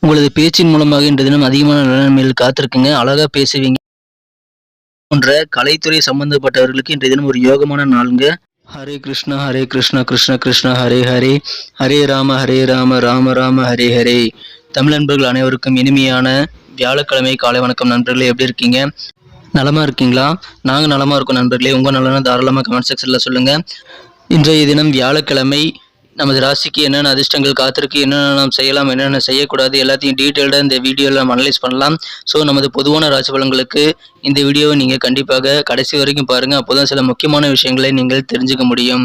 உங்களது பேச்சின் மூலமாக இன்று தினம் அதிகமான நலன்மையில் காத்திருக்குங்க. அழகா பேசுவீங்க. போன்ற கலைத்துறை சம்பந்தப்பட்டவர்களுக்கு இன்றைய தினம் ஒரு யோகமான நாளுங்க. ஹரே கிருஷ்ணா ஹரே கிருஷ்ணா கிருஷ்ண கிருஷ்ணா ஹரே ஹரே. ஹரே ராம ஹரே ராம ராம ராம ஹரே ஹரே. தமிழ் நண்பர்கள் அனைவருக்கும் இனிமையான வியாழக்கிழமை காலை வணக்கம் நண்பர்களே எப்படி இருக்கீங்க? நலமா இருக்கீங்களா? நாங்கள் நலமா இருக்கோம் நண்பர்களே. உங்க நலனா தாராளமாக கமெண்ட் செக்ஷனில் சொல்லுங்க. இன்றைய தினம் வியாழக்கிழமை நமது ராசிக்கு என்னென்ன அதிர்ஷ்டங்கள் காத்திருக்கு என்னென்ன நாம் செய்யலாம் என்னென்ன செய்யக்கூடாது எல்லாத்தையும் டீட்டெயில்டாக இந்த வீடியோவில் நம்ம அனலைஸ் பண்ணலாம். ஸோ நமது பொதுவான ராசி பலன்களுக்கு இந்த வீடியோவை நீங்கள் கண்டிப்பாக கடைசி வரைக்கும் பாருங்கள் அப்போ தான் சில முக்கியமான விஷயங்களை நீங்கள் தெரிஞ்சுக்க முடியும்.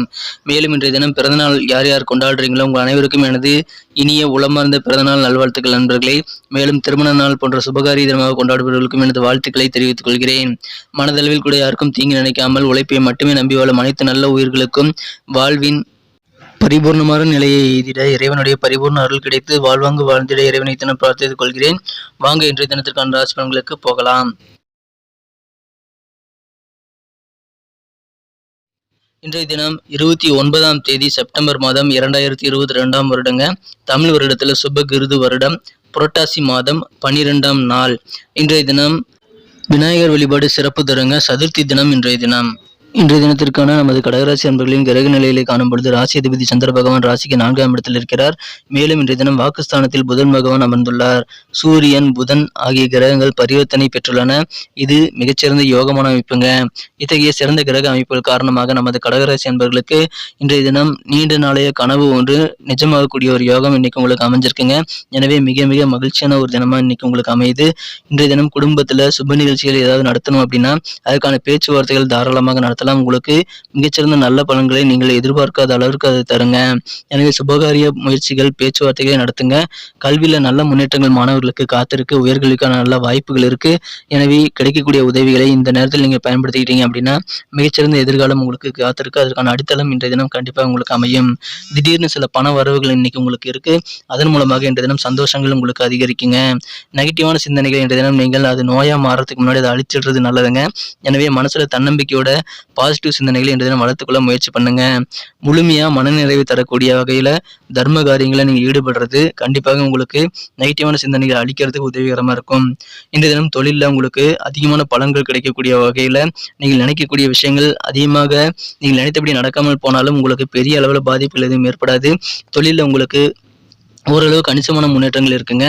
மேலும் இன்றைய தினம் பிறந்தநாள் யார் யார் கொண்டாடுறீங்களோ உங்கள் அனைவருக்கும் எனது இனிய உளமார்ந்த பிறந்தநாள் நல்வாழ்த்துக்கள் நண்பர்களே. மேலும் திருமண நாள் போன்ற சுபகாரிய தினமாக கொண்டாடுபவர்களுக்கும் எனது வாழ்த்துக்களை தெரிவித்துக் கொள்கிறேன். மனதளவில் கூட யாருக்கும் தீங்கு நினைக்காமல் உழைப்பை மட்டுமே நம்பி வாழும் அனைத்து நல்ல உயிர்களுக்கும் வாழ்வின் பரிபூர்ணமான நிலையை எய்திட இறைவனுடைய பரிபூர்ண அருள் கிடைத்து வாழ்வாங்கு வாழ்ந்திட இறைவனை தினம் பிரார்த்தித்துக் கொள்கிறேன். வாங்க இன்றைய தினத்திற்கான ராசி பலன்களுக்கு போகலாம். இன்றைய தினம் இருபத்தி ஒன்பதாம் தேதி செப்டம்பர் மாதம் இரண்டாயிரத்தி இருபத்தி ரெண்டாம் வருடங்க. தமிழ் வருடத்தில் சுபகிருது வருடம். புரட்டாசி மாதம் பனிரெண்டாம் நாள். இன்றைய தினம் விநாயகர் வழிபாடு சிறப்பு தருங்க சதுர்த்தி தினம் இன்றைய தினம். இன்றைய தினத்திற்கான நமது கடகராசி அன்பர்களின் கிரக நிலையிலே காணும் பொழுது ராசி அதிபதி சந்திர பகவான் ராசிக்கு நான்காம் இடத்தில் இருக்கிறார். மேலும் இன்றைய தினம் வாக்குஸ்தானத்தில் புதன் பகவான் அமர்ந்துள்ளார். சூரியன் புதன் ஆகிய கிரகங்கள் பரிவர்த்தனை பெற்றுள்ளன. இது மிகச்சிறந்த யோகமான அமைப்புங்க. இத்தகைய சிறந்த கிரக அமைப்புகள் காரணமாக நமது கடகராசி அன்பர்களுக்கு இன்றைய தினம் நீண்ட நாளைய கனவு ஒன்று நிஜமாகக்கூடிய ஒரு யோகம் இன்னைக்கு உங்களுக்கு அமைஞ்சிருக்குங்க. எனவே மிக மிக மகிழ்ச்சியான ஒரு தினமா இன்னைக்கு உங்களுக்கு அமையுது. இன்றைய தினம் குடும்பத்துல சுப நிகழ்ச்சிகள் ஏதாவது நடத்தணும் அப்படின்னா அதுக்கான பேச்சுவார்த்தைகள் தாராளமாக நடத்தலாம் உங்களுக்கு மிகச்சிறந்த நல்ல பலன்களை நீங்கள் எதிர்பார்க்காத அளவிற்கு அதை தருங்க. எனவே சுபகாரிய முயற்சிகள் பேச்சுவார்த்தைகளை நடத்துங்க. கல்வியில் நல்ல முன்னேற்றங்கள் மாணவர்களுக்கு காத்திருக்கு. உயர்கல்விக்கான நல்ல வாய்ப்புகள் இருக்கு. எனவே கிடைக்கக்கூடிய உதவிகளை இந்த நேரத்தில் நீங்கள் பயன்படுத்திக்கிட்டீங்க அப்படின்னா மிகச்சிறந்த எதிர்காலம் உங்களுக்கு காத்திருக்கு. அதற்கான அடித்தளம் இன்றைய தினம் கண்டிப்பாக உங்களுக்கு அமையும். திடீர்னு சில பண வரவுகள் இன்னைக்கு உங்களுக்கு இருக்கு. அதன் மூலமாக இன்றைய தினம் சந்தோஷங்கள் உங்களுக்கு அதிகரிக்குங்க. நெகட்டிவான சிந்தனைகள் இன்றைய தினம் நீங்கள் அது நோயா மாறதுக்கு முன்னாடி அதை அழிச்சிடுறது நல்லதுங்க. எனவே மனசுல தன்னம்பிக்கையோட பாசிட்டிவ் சிந்தனைகளை இன்றைய தினம் வளர்த்துக்கொள்ள முயற்சி பண்ணுங்க. முழுமையாக மனநிறைவு தரக்கூடிய வகையில் தர்ம காரியங்களை நீங்கள் ஈடுபடுறது கண்டிப்பாக உங்களுக்கு நெகட்டிவான சிந்தனைகளை அழிக்கிறதுக்கு உதவிகரமாக இருக்கும். இந்த தினம் தொழிலில் உங்களுக்கு அதிகமான பலன்கள் கிடைக்கக்கூடிய வகையில் நீங்கள் நினைக்கக்கூடிய விஷயங்கள் அதிகமாக நீங்கள் நினைத்தபடி நடக்காமல் போனாலும் உங்களுக்கு பெரிய அளவில் பாதிப்புகள் எதுவும் ஏற்படாது. தொழிலில் உங்களுக்கு ஓரளவு கணிசமான முன்னேற்றங்கள் இருக்குங்க.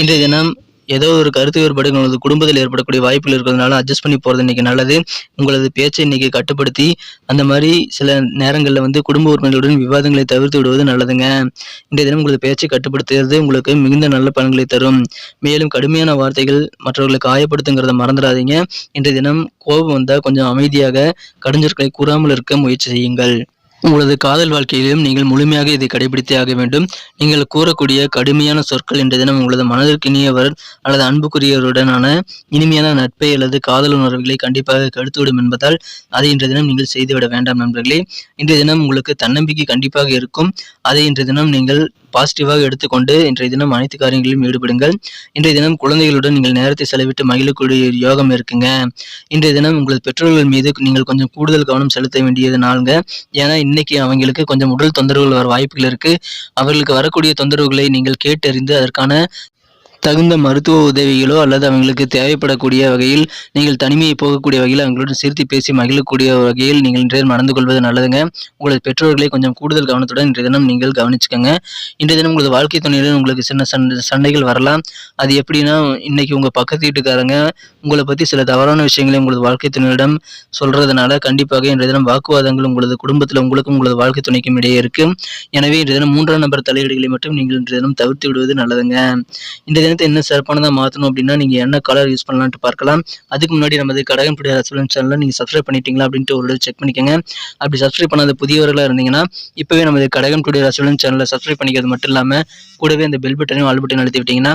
இன்றைய தினம் ஏதோ ஒரு கருத்து வேறுபாடு உங்களது குடும்பத்தில் ஏற்படக்கூடிய வாய்ப்புகள் இருக்கிறதுனால அட்ஜஸ்ட் பண்ணி போகிறது இன்னைக்கு நல்லது. உங்களது பேச்சை இன்னைக்கு கட்டுப்படுத்தி அந்த மாதிரி சில நேரங்களில் வந்து குடும்ப உறுப்பினர்களுடன் விவாதங்களை தவிர்த்து விடுவது நல்லதுங்க. இன்றைய தினம் உங்களது பேச்சை கட்டுப்படுத்துறது உங்களுக்கு மிகுந்த நல்ல பலன்களை தரும். மேலும் கடுமையான வார்த்தைகள் மற்றவர்களை காயப்படுத்துங்கிறத மறந்துடாதீங்க. இன்றைய தினம் கோபம் வந்தால் கொஞ்சம் அமைதியாக கடுஞ்சொற்களை கூறாமல் இருக்க முயற்சி செய்யுங்கள். உங்களது காதல் வாழ்க்கையிலும் நீங்கள் முழுமையாக இதை கடைபிடித்தே ஆக வேண்டும். நீங்கள் கூறக்கூடிய கடுமையான சொற்கள் இன்றைய தினம் உங்களது மனதிற்கு இனியவர் அல்லது அன்புக்குரியவருடனான இனிமையான நட்பை அல்லது காதல் உணர்வுகளை கண்டிப்பாக கெடுத்துவிடும் என்பதால் அதை இன்றைய தினம் நீங்கள் செய்துவிட வேண்டாம் நண்பர்களே. இன்றைய தினம் உங்களுக்கு தன்னம்பிக்கை கண்டிப்பாக இருக்கும். அதை இன்றைய தினம் நீங்கள் பாசிட்டிவாக எடுத்துக்கொண்டு இன்றைய தினம் அனைத்து காரியங்களிலும் ஈடுபடுங்கள். இன்றைய தினம் குழந்தைகளுடன் நீங்கள் நேரத்தை செலவிட்டு மகிழக்கூடிய யோகம் இருக்குங்க. இன்றைய தினம் உங்களது பெற்றோர்கள் மீது நீங்கள் கொஞ்சம் கூடுதல் கவனம் செலுத்த வேண்டியது நாளுங்க. ஏன்னா இன்னைக்கு அவங்களுக்கு கொஞ்சம் உடல் தொந்தரவுகள் வர வாய்ப்புகள் இருக்கு. அவர்களுக்கு வரக்கூடிய தொந்தரவுகளை நீங்கள் கேட்டறிந்து அதற்கான தகுந்த மருத்துவ உதவிகளோ அல்லது அவங்களுக்கு தேவைப்படக்கூடிய வகையில் நீங்கள் தனிமையை போகக்கூடிய வகையில் அவங்களுடன் சிரித்து பேசி மகிழக்கூடிய வகையில் நீங்கள் இன்றைய தினம் நடந்து கொள்வது நல்லதுங்க. உங்களது பெற்றோர்களை கொஞ்சம் கூடுதல் கவனத்துடன் இன்றைய தினம் நீங்கள் கவனிச்சுக்கோங்க. இன்றைய தினம் உங்களது வாழ்க்கை துணையுடன் உங்களுக்கு சின்ன சண்டை சண்டைகள் வரலாம். அது எப்படின்னா இன்னைக்கு உங்கள் பக்கத்து வீட்டுக்காரங்க உங்களை பற்றி சில தவறான விஷயங்களை உங்களது வாழ்க்கை துணையிடம் சொல்றதுனால கண்டிப்பாக இன்றைய தினம் வாக்குவாதங்கள் உங்களது குடும்பத்தில் உங்களுக்கும் உங்களது வாழ்க்கை துணைக்கும் இடையே இருக்கு. எனவே இன்றைய தினம் மூன்றாம் நபர் தலையீடுகளை மட்டும் நீங்கள் இன்றைய தினம் தவிர்த்து விடுவது நல்லதுங்க. இன்றைய தினத்தை என்ன சிறப்பானதாக மாற்றணும் அப்படின்னா நீங்கள் என்ன கலர் யூஸ் பண்ணலான்ட்டு பார்க்கலாம். அதுக்கு முன்னாடி நமது கடகம் டுடே ரசபலன் சேனலில் நீங்கள் சப்ஸ்கிரைப் பண்ணிட்டீங்களா அப்படின்ட்டு ஒரு செக் பண்ணிக்கோங்க. அப்படி சப்ஸ்கிரைப் பண்ணாத புதியவர்களாக இருந்தீங்கன்னா இப்போவே நமது கடகம் டுடே ரசபலன் சேனலை சப்ஸ்கிரைப் பண்ணிக்கிறது மட்டும் இல்லாமல் கூடவே அந்த பெல் பட்டனையும் ஆல் பட்டனையும் அழுத்தி விட்டிங்கன்னா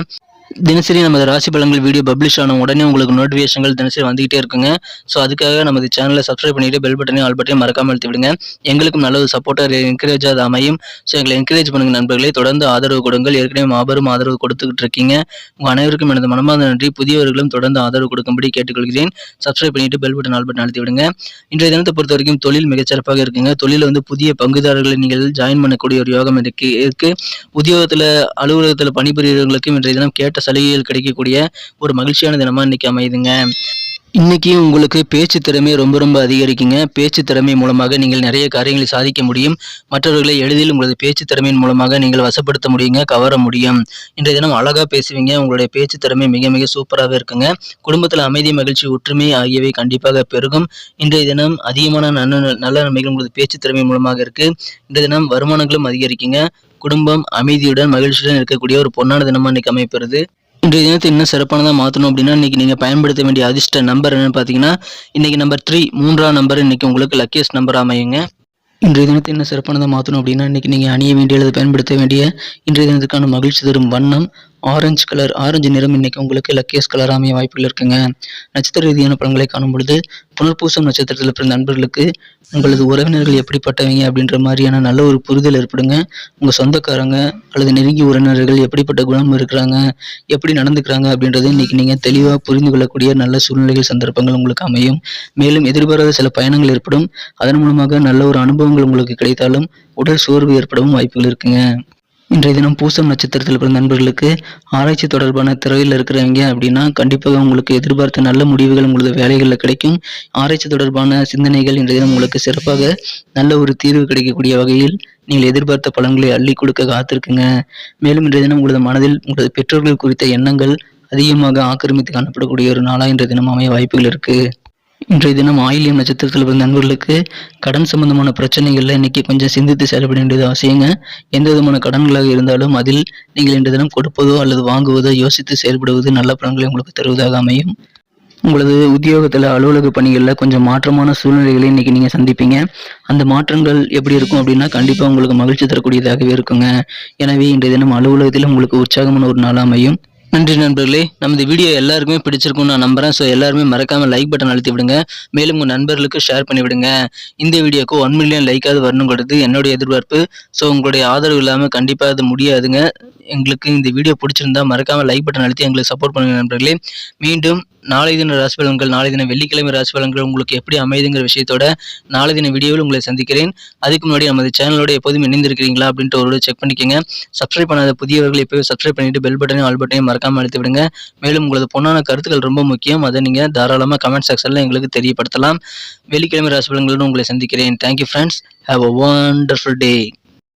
தினசரி நமது ராசி பலன்கள் வீடியோ பப்ளிஷ் ஆன உடனே உங்களுக்கு நோட்டிஃபிகேஷன்கள் தினசரி வந்துகிட்டே இருக்குங்க. ஸோ அதுக்காக நமது சேனலை சப்ஸ்கிரைப் பண்ணிட்டு பெல் பட்டனையும் ஆல் பட்டனையும் மறக்காமல் அழுத்தி விடுங்க. எங்களுக்கும் நல்ல ஒரு சப்போர்ட்டாக என்கரேஜ் அது அமையும். ஸோ எங்களை என்கரேஜ் பண்ணுங்க நண்பர்களே. தொடர்ந்து ஆதரவு கொடுங்கள். ஏற்கனவே மாபெரும் ஆதரவு கொடுத்துக்கிட்டு இருக்கீங்க. உங்கள் அனைவருக்கும் எனது மனமார்ந்த நன்றி. புதியவர்களும் தொடர்ந்து ஆதரவு கொடுக்கும்படி கேட்டுக்கொள்கிறேன். சப்ஸ்கிரைப் பண்ணிட்டு பெல் பட்டன் ஆல் பட்டன் அழுத்தி விடுங்க. இன்றைய தினத்தை பொறுத்த வரைக்கும் தொழில் மிகச்சிறப்பாக இருக்குங்க. தொழில் வந்து புதிய பங்குதாரர்களை நீங்கள் ஜாயின் பண்ணக்கூடிய ஒரு யோகம் இருக்கு இருக்கு. உத்தியோகத்தில் அலுவலகத்தில் பணிபுரியவர்களுக்கும் இன்றைய தினம் கேட்ட சலுகைகள் கிடைக்கக்கூடிய ஒரு மகிழ்ச்சியான தினமாக இன்னைக்கு அமையுதுங்க. இன்றைக்கி உங்களுக்கு பேச்சு திறமை ரொம்ப ரொம்ப அதிகரிக்குங்க. பேச்சு திறமை மூலமாக நீங்கள் நிறைய காரியங்களை சாதிக்க முடியும். மற்றவர்களை எளிதில் உங்களது பேச்சு திறமையின் மூலமாக நீங்கள் வசப்படுத்த முடியுங்க கவர முடியும். இன்றைய தினம் அழகாக பேசுவீங்க. உங்களுடைய பேச்சு திறமை மிக மிக சூப்பராகவே இருக்குங்க. குடும்பத்தில் அமைதி மகிழ்ச்சி ஒற்றுமை ஆகியவை கண்டிப்பாக பெருகும். இன்றைய தினம் அதிகமான நல்ல நல்ல நன்மைகள் உங்களது பேச்சு திறமை மூலமாக இருக்கு. இன்றைய தினம் வருமானங்களும் அதிகரிக்குங்க. குடும்பம் அமைதியுடன் மகிழ்ச்சியுடன் இருக்கக்கூடிய ஒரு பொன்னான தினமா இன்னைக்கு அமைப்பெறுது இன்றைய தினத்தை இன்னும் சிறப்பானதாக மாற்றணும் அப்படின்னா இன்னைக்கு நீங்கள் பயன்படுத்த வேண்டிய அதிர்ஷ்ட நம்பர் என்னன்னு பார்த்தீங்கன்னா இன்னைக்கு நம்பர் த்ரீ மூன்றாம் நம்பர் இன்னைக்கு உங்களுக்கு லக்கியஸ்ட் நம்பர் அமையுங்க. இன்றைய தினத்தை இன்னும் சிறப்பானதாக மாற்றணும் அப்படின்னா இன்னைக்கு நீங்கள் அணிய வேண்டிய அல்லது பயன்படுத்த வேண்டிய இன்றைய தினத்துக்கான மகிழ்ச்சி தரும் வண்ணம் ஆரஞ்சு கலர் ஆரஞ்சு நிறம் இன்னைக்கு உங்களுக்கு லக்கியஸ் கலர் அமைய வாய்ப்புகள் இருக்குங்க. நட்சத்திர ரீதியான பலன்களை காணும் பொழுது புனர்பூசம் நட்சத்திரத்தில் பிறந்த நண்பர்களுக்கு உங்களது உறவினர்கள் எப்படிப்பட்டவங்க அப்படின்ற மாதிரியான நல்ல ஒரு புரிதல் ஏற்படுங்க. உங்கள் சொந்தக்காரங்க அல்லது நெருங்கிய உறவினர்கள் எப்படிப்பட்ட குணம் இருக்கிறாங்க எப்படி நடந்துக்கிறாங்க அப்படின்றது இன்னைக்கு நீங்கள் தெளிவாக புரிந்து கொள்ளக்கூடிய நல்ல சூழ்நிலைகள் சந்தர்ப்பங்கள் உங்களுக்கு அமையும். மேலும் எதிர்பாராத சில பயணங்கள் ஏற்படும். அதன் மூலமாக நல்ல ஒரு அனுபவங்கள் உங்களுக்கு கிடைத்தாலும் உடல் சோர்வு ஏற்படவும் வாய்ப்புகள் இருக்குங்க. இன்றைய தினம் பூசம் நட்சத்திரத்தில் பிறந்த நண்பர்களுக்கு ஆராய்ச்சி தொடர்பான துறையில் இருக்கிறவங்க அப்படின்னா கண்டிப்பாக உங்களுக்கு எதிர்பார்த்த நல்ல முடிவுகள் உங்களது வேலைகளில் கிடைக்கும். ஆராய்ச்சி தொடர்பான சிந்தனைகள் இன்றைய தினம் உங்களுக்கு சிறப்பாக நல்ல ஒரு தீர்வு கிடைக்கக்கூடிய வகையில் நீங்கள் எதிர்பார்த்த பலன்களை அள்ளி கொடுக்க காத்திருக்குங்க. மேலும் இன்றைய தினம் உங்களது மனதில் உங்களது பெற்றோர்கள் குறித்த எண்ணங்கள் அதிகமாக ஆக்கிரமித்து காணப்படக்கூடிய ஒரு நாளாக இன்றைய தினம் அமைய வாய்ப்புகள் இருக்குது இன்றைய தினம் ஆயிலியம் நட்சத்திரத்தில் பிறந்த நண்பர்களுக்கு கடன் சம்பந்தமான பிரச்சனைகளில் இன்னைக்கு கொஞ்சம் சிந்தித்து செயல்பட வேண்டியது அவசியங்க. எந்த விதமான கடன்களாக இருந்தாலும் அதில் நீங்கள் இன்றைய தினம் கொடுப்பதோ அல்லது வாங்குவதோ யோசித்து செயல்படுவது நல்ல பலன்களை உங்களுக்கு தருவதாக அமையும். உங்களது உத்தியோகத்தில் அலுவலக பணிகளில் கொஞ்சம் மாற்றமான சூழ்நிலைகளை இன்னைக்கு நீங்கள் சந்திப்பீங்க. அந்த மாற்றங்கள் எப்படி இருக்கும் அப்படின்னா கண்டிப்பாக உங்களுக்கு மகிழ்ச்சி தரக்கூடியதாகவே இருக்குங்க. எனவே இன்றைய தினம் அலுவலகத்தில் உங்களுக்கு உற்சாகமான ஒரு நாள் அமையும். நன்றி நண்பர்களே. நமது வீடியோ எல்லாருக்குமே பிடிச்சிருக்கும்னு நான் நம்புறேன். ஸோ எல்லாருமே மறக்காம லைக் பட்டன் அழுத்தி விடுங்க. மேலும் உங்கள் நண்பர்களுக்கு ஷேர் பண்ணி விடுங்க. இந்த வீடியோக்கு ஒன் மில்லியன் லைக்காவது வரணுங்கிறது என்னுடைய எதிர்பார்ப்பு. ஸோ உங்களுடைய ஆதரவு இல்லாமல் கண்டிப்பாக அது முடியாதுங்க. எங்களுக்கு இந்த வீடியோ பிடிச்சிருந்தா மறக்காமல் லைக் பட்டன் அழுத்தி எங்களுக்கு சப்போர்ட் பண்ணுங்க நண்பர்களே. மீண்டும் நாளை தின ராசி பலன்கள் நாளை தின வெள்ளிக்கிழமை ராசி பலன்கள் உங்களுக்கு எப்படி அமைதுங்கிற விஷயத்தோட நாளை தின வீடியோவில் உங்களை சந்திக்கிறேன். அதுக்கு முன்னாடி நமது சேனலோட எப்போதும் இணைந்திருக்கிறீங்களா அப்படின்ட்டு ஒரு செக் பண்ணிக்கோங்க. சப்ஸ்கிரைப் பண்ணாத புதியவர்கள் எப்போயும் சப்ஸ்கிரைப் பண்ணிட்டு பெல் பட்டனையும் ஆல் பட்டனையும் மறக்காமல் அழுத்தி விடுங்க. மேலும் உங்களது பொண்ணான கருத்துக்கள் ரொம்ப முக்கியம். அதை நீங்கள் தாராளமாக கமெண்ட் செக்ஷனில் எங்களுக்கு தெரியப்படுத்தலாம். வெள்ளிக்கிழமை ராசி பலன்களுடன் உங்களை சந்திக்கிறேன். Thank you friends have a wonderful day